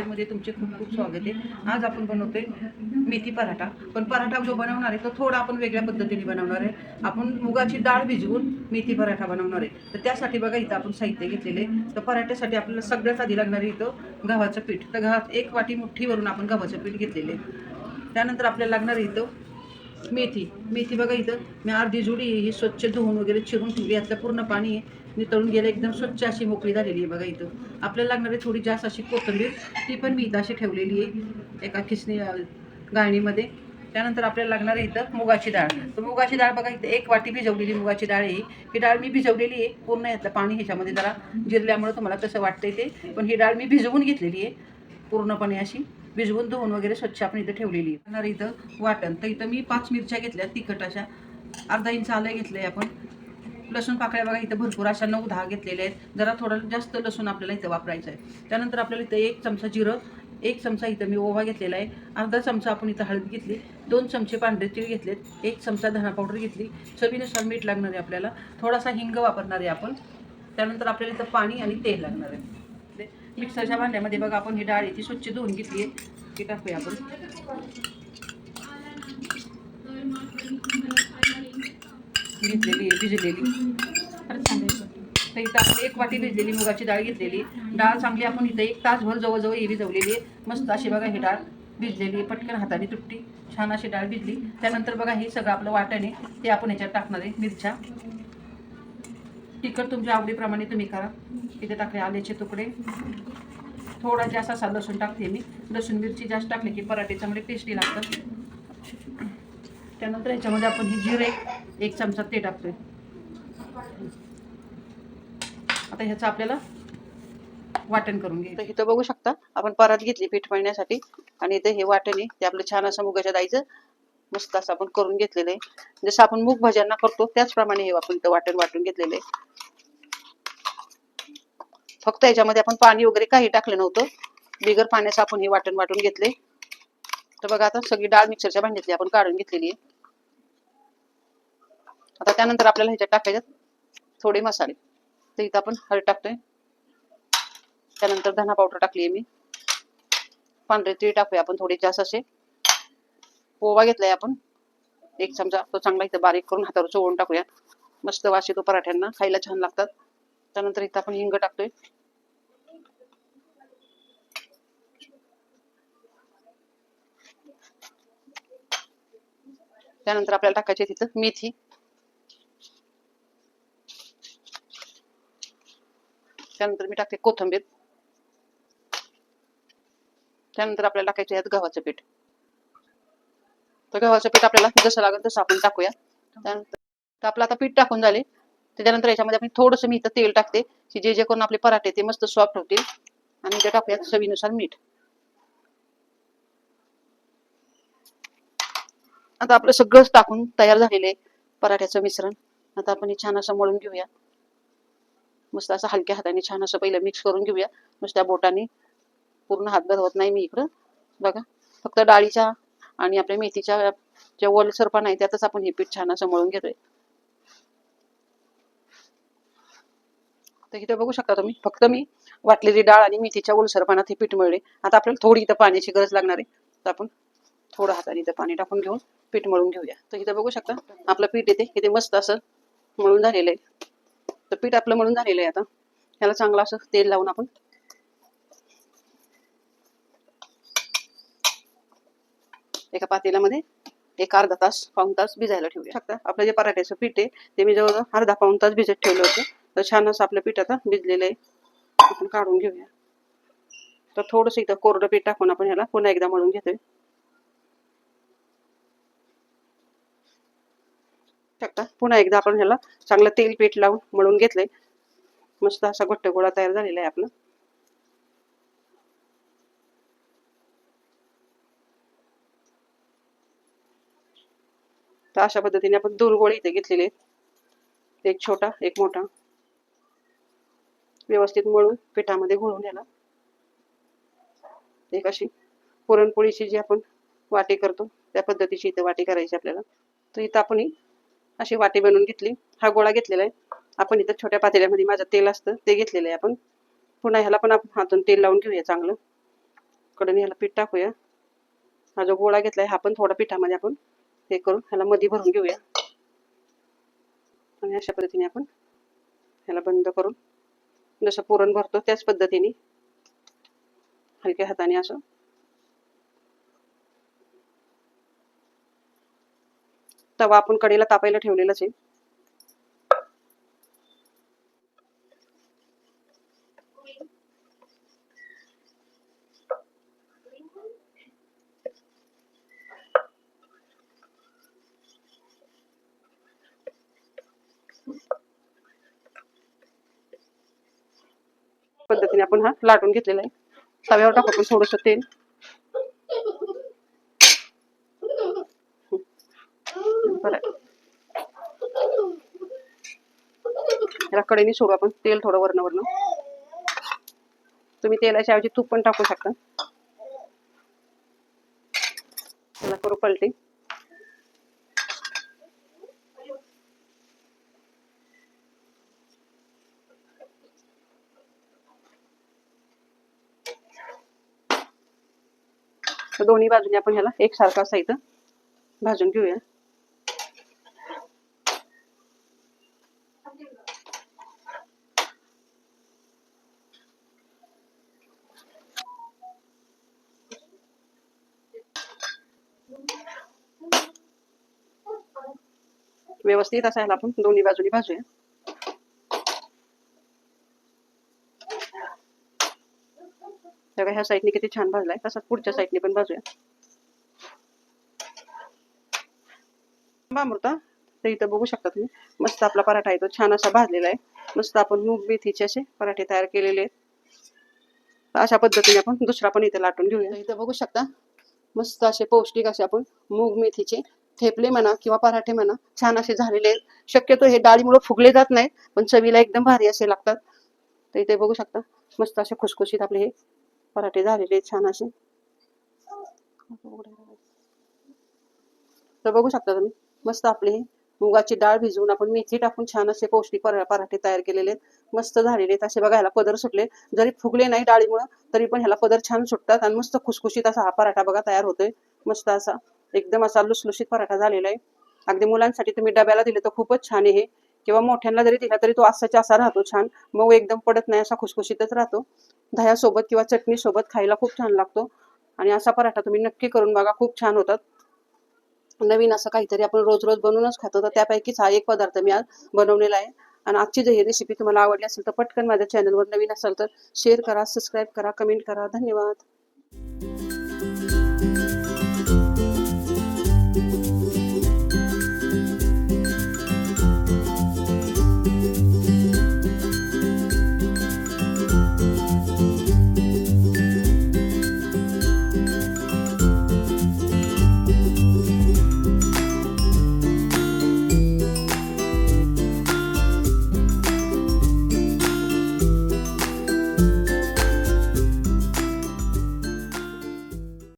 किचनमध्ये तुमचे खूप खूप स्वागत आहे. आज आपण बनवतोय मेथी पराठा. पण पराठा जो बनवणार आहे तो थोडा आपण वेगळ्या पद्धतीने बनवणार आहे. आपण मुगाची डाळ भिजवून मेथी पराठा बनवणार आहे. तर त्यासाठी बघा इथं आपण साहित्य घेतलेले तर पराठ्यासाठी आपल्याला सगळ्यात आधी लागणार आहे इथं गव्हाचं पीठ. तर गव्हा एक वाटी मुठ्ठीवरून आपण गव्हाचं पीठ घेतलेले त्यानंतर आपल्याला लागणार आहे इथं मेथी. मेथी बघा इथं. मी अर्धी जुडी आहे, ही स्वच्छ धुवून वगैरे चिरून ठेवली. यातलं पूर्ण पाणी आहे. नितळून गेलं एकदम स्वच्छ अशी मोकळी झालेली आहे बघा इथं. आपल्याला लागणारी थोडी जास्त अशी कोथंबीर ती पण मी इथं अशी ठेवलेली आहे एका खिसणी गाळणीमध्ये. त्यानंतर आपल्याला लागणार आहे इथं मुगाची डाळ. तर मुगाची डाळ बघा इथं एक वाटी भिजवलेली मुगाची डाळ आहे. ही डाळ मी भिजवलेली आहे पूर्ण यातलं पाणी ह्याच्यामध्ये जरा जिरल्यामुळे तुम्हाला तसं वाटतंय ते. पण ही डाळ मी भिजवून घेतलेली आहे पूर्णपणे अशी. भिजवून धुवून वगैरे स्वच्छ आपण इथं ठेवलेली आहे. इथं वाटण. तर इथं मी पाच मिरच्या घेतल्या तिखट अशा. अर्धा इंच आलं घेतलं आहे आपण. लसूण पाकळ्या बघा इथं भरपूर अशा नऊ दहा घेतलेल्या आहेत. जरा थोडं जास्त लसूण आपल्याला इथं वापरायचं आहे. त्यानंतर आपल्याला इथं एक चमचा जिरं एक चमचा इथं मी ओवा घेतलेला आहे. अर्धा चमचा आपण इथं हळद घेतली दोन चमचे पांढरे तीळ घेतलेत एक चमचा धना पावडर घेतली. चवीनुसार मीठ लागणार आहे आपल्याला. थोडासा हिंग वापरणार आहे आपण. त्यानंतर आपल्याला इथं पाणी आणि तेल लागणार आहे. मिक्सरच्या भांड्यामध्ये बघा आपण ही डाळ इथे स्वच्छ धुवून घेतली आहे. ती टाकूया आपण. घेतलेली आहे भिजलेली. तर इथं आपण एक वाटी भिजलेली मुगाची डाळ घेतलेली. डाळ चांगली आपण इथं एक तासभर जवळजवळ ही भिजवलेली आहे. मस्त अशी बघा ही डाळ भिजलेली पटकन हाताने तुटती. छान अशी डाळ भिजली. त्यानंतर बघा हे सगळं आपलं वाट्याने ते आपण ह्याच्यात टाकणार आहे मिरच्या. तिखट तुमच्या आवडीप्रमाणे तुम्ही करा. इथे टाकले आल्याचे तुकडे. थोडा जास्त असा लसूण टाकते मी. लसूण मिरची जास्त टाकली की पराठे चांगले टेस्टी लागतात. त्यानंतर ह्याच्यामध्ये आपण हे जिरे एक चमचा ते टाकतोय. आता ह्याचं आपल्याला वाटण करून घ्यायचं. इथं बघू शकता आपण परात घेतली पीठ मळण्यासाठी आणि इथं हे वाटण आहे ते आपलं छान असं मुगाच्या डाळीचं मस्त असं आपण करून घेतलेलं आहे. जसं आपण मूग भाज्यांना करतो त्याचप्रमाणे हे आपण इथं वाटण वाटून घेतलेलं आहे. फक्त याच्यामध्ये आपण पाणी वगैरे काही टाकलं नव्हतं. बिगर पाण्याचं आपण हे वाटण वाटून घेतले तर बघा आता सगळी डाळ मिक्सरच्या भांड्यातली आपण काढून घेतलेली आहे. आता त्यानंतर आपल्याला ह्याच्यात टाकायच्यात थोडे मसाले. तर इथं आपण हळद टाकतोय. त्यानंतर धना पावडर टाकली मी. पांढरे तीळ टाकूया आपण थोडे जास्त असे. ओवा घेतलाय आपण. एक चमचा तो चांगला इथं बारीक करून हातावर चोळून टाकूया. मस्त वास येतो पराठ्यांना खायला छान लागतात. त्यानंतर इथं आपण हिंग टाकतोय. त्यानंतर आपल्याला टाकायची तिथं मेथी. त्यानंतर मी टाकते कोथिंबीर. त्यानंतर आपल्याला टाकायचे आहेत गव्हाचं पीठ. तर गव्हाचं पीठ आपल्याला जसं लागेल तसं आपण टाकूया. त्यानंतर आपलं आता पीठ टाकून झाले. त्याच्यानंतर याच्यामध्ये आपण थोडंसं मी इथं तेल टाकते. की जे जे करून आपले पराठे ते मस्त सॉफ्ट होतील. आणि ते टाकूयात चवीनुसार मीठ. आता आपलं सगळंच टाकून तयार झालेलं आहे पराठ्याचं मिश्रण. आता आपण हे छान असं मळून घेऊया. मस्त असं हलक्या हाताने छान असं पहिलं मिक्स करून घेऊया. नुसत्या बोटाने पूर्ण हात होत नाही मी इकडं. बघा फक्त डाळीच्या आणि आपल्या मेथीच्या जे ओलसरपण आहे त्यातच आपण हे पीठ छान असं मळून घेतोय. तर इथं बघू शकता तुम्ही फक्त मी वाटलेली डाळ आणि मेथीच्या ओलसरपणात हे पीठ मळले. आता आपल्याला थोडी इथं पाण्याची गरज लागणार आहे. तर आपण थोडं हाताने इथं पाणी टाकून घेऊन पीठ मळून घेऊया. तर इथं बघू शकता आपलं पीठ येते इथे मस्त असं मळून झालेलं आहे. तर पीठ आपलं मळून झालेलं आहे आता. ह्याला चांगलं असं तेल लावून आपण. एका पातेल्यामध्ये एक अर्धा तास पाऊन तास भिजायला ठेवूया. शकता. आपलं जे पराठ्याचं पीठ आहे ते मी जवळजवळ अर्धा पाऊन तास भिजत ठेवलं होतं. तर छान असं आपलं पीठ आता भिजलेलं आहे. आपण काढून घेऊया. तर थोडंसं इथं कोरडं पीठ टाकून आपण ह्याला पुन्हा एकदा मळून घेतोय. शकता पुन्हा एकदा आपण ह्याला चांगलं तेल पीठ लावून मळून घेतलंय. मस्त असा घट्ट गोळा तयार झालेला आहे आपला. तर अशा पद्धतीने आपण दोन गोळे इथे घेतलेले आहेत. एक छोटा एक मोठा. व्यवस्थित मळून पिठामध्ये घोळून याला एक अशी पुरणपोळीची जी आपण वाटी करतो त्या पद्धतीची इथे वाटी करायची आपल्याला. तर इथं आपण ही अशी वाटी बनवून घेतली. हा गोळा घेतलेला आहे. आपण इथं छोट्या पातेल्यामध्ये माझं तेल असतं ते घेतलेलं आहे आपण. पुन्हा ह्याला पण आपण हातून तेल लावून घेऊया चांगलं. कडून ह्याला पीठ टाकूया. हा जो गोळा घेतलाय हा पण थोडा पिठामध्ये आपण हे करून ह्याला मध्ये भरून घेऊया. आणि अशा पद्धतीने आपण ह्याला बंद करून जसं पुरण भरतो त्याच पद्धतीने हलक्या हाताने असं तवा आपण कडेला तापायला ठेवलेलाच आहे. पद्धतीने आपण हा लाटून घेतलेला आहे. तव्यावर टाकू आपण थोडस तेल बरं याला कडेने सोडू आपण. तेल थोडं वरण वरण तुम्ही तेलाच्या ऐवजी तूप पण टाकू शकता. त्याला करू पलटी. दोन्ही बाजूने आपण ह्याला एकसारखा असं इथं भाजून घेऊया. व्यवस्थित असायला ह्याला आपण दोन्ही बाजूनी भाजूया सगळ्या ह्या साईडने किती छान भाजलाय तसाच पुढच्या साईडने पण भाजूया अमृता तर इथं बघू शकता तुम्ही मस्त आपला पराठा येतो छान असा भाजलेला आहे मस्त आपण मूग मेथीचे असे पराठे तयार केलेले आहेत अशा पद्धतीने आपण दुसरा पण इथे लाटून घेऊया इथं बघू शकता मस्त असे पौष्टिक असे आपण मूग मेथीचे थेपले म्हणा किंवा पराठे म्हणा छान असे झालेले शक्यतो हे डाळीमुळे फुगले जात नाहीत पण चवीला एकदम भारी असे लागतात. तर इथे बघू शकता मस्त असे खुसखुशीत आपले हे पराठे झालेले छान असे. तर बघू शकता तुम्ही मस्त आपले हे मुगाची डाळ भिजवून आपण मेथी टाकून छान असे पौष्टिक पराठे तयार केलेले आहेत. मस्त झालेले आहेत असे बघा ह्याला पदर सुटले. जरी फुगले नाही डाळीमुळं तरी पण ह्याला पदर छान सुटतात आणि मस्त खुसखुशीत असा हा पराठा बघा तयार होतोय. मस्त असा. एकदम असा लुसलुशीत पराठा झालेला आहे. अगदी मुलांसाठी तुम्ही डब्याला दिले तर खूपच छान आहे किंवा मोठ्यांना जरी दिला तरी तो असाच्या असा राहतो छान. मग एकदम पडत नाही असा खुसखुशीतच राहतो. दह्यासोबत किंवा चटणी सोबत खायला खूप छान लागतो. आणि असा पराठा तुम्ही नक्की करून बघा खूप छान होतात. नवीन असं काहीतरी आपण रोज रोज बनवूनच खातो तर त्यापैकीच हा एक पदार्थ मी आज बनवलेला आहे. आणि आजची जर ही रेसिपी तुम्हाला आवडली असेल तर पटकन माझ्या चॅनलवर नवीन असाल तर शेअर करा सबस्क्राईब करा कमेंट करा. धन्यवाद.